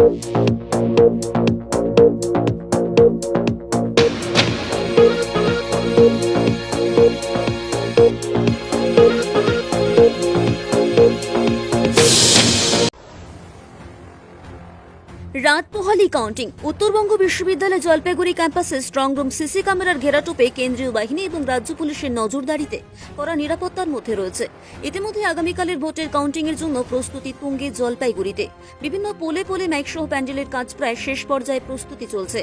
Thank you. রাত পোহালি counting Uttarbanga বিশ্ববিদ্যালয় জলপাইগুড়ি ক্যাম্পাসে স্ট্রং রুম সিসি ক্যামেরার ঘেরাটোপে কেন্দ্রীয় বাহিনী এবং রাজ্য পুলিশের নজরদারিতে করা নিরাপত্তার মধ্যে রয়েছে। ইতিমধ্যে আগামীকালের ভোটের কাউন্টিং এর জন্য প্রস্তুতি তুঙ্গে জলপাইগুড়িতে। বিভিন্ন পোলে পোলে মাইকসহ প্যান্ডেলের কাজ প্রায় শেষ পর্যায়ে প্রস্তুতি চলছে।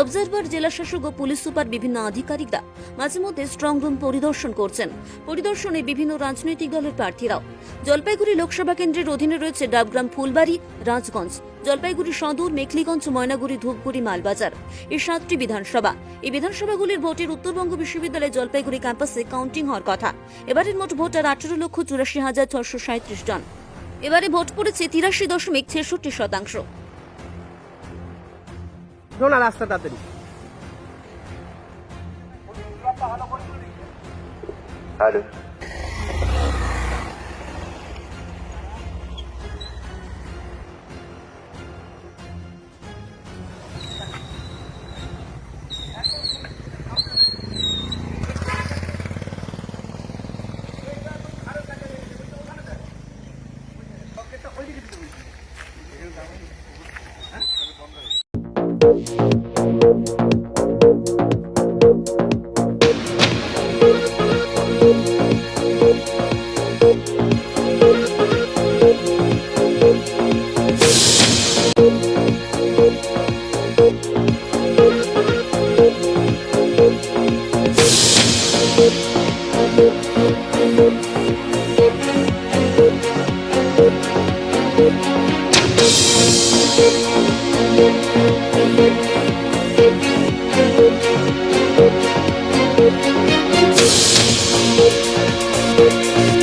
অবজারভার জেলাশাসক ও পুলিশ সুপার বিভিন্ন আধিকারিকরা মাঝে মধ্যে স্ট্রং রুম পরিদর্শন করছেন। পরিদর্শনে বিভিন্ন রাজনৈতিক দলের প্রার্থীরাও। জলপাইগুড়ি লোকসভা কেন্দ্রের অধীনে রয়েছে ডাবগ্রাম ফুলবাড়ি, রাজগঞ্জ। জলপাইগুড়ি সদর মেখলিগঞ্জ ময়নাগুড়ি ধূপগুড়ি মালবাজার। এই সাতটি বিধানসভা। এই বিধানসভাগুলির ভোটের উত্তরবঙ্গ বিশ্ববিদ্যালয় জলপাইগুড়ি ক্যাম্পাসে কাউন্টিং হওয়ার কথা। এবারের মোট ভোটার আঠারো লক্ষ চুরাশি হাজার ছশো সাঁত্রিশ জন। এবারে ভোট পড়েছে তিরাশি দশমিক ছেষট্টি শতাংশ। রাস্তা তাড়াতাড়ি hello Thank you.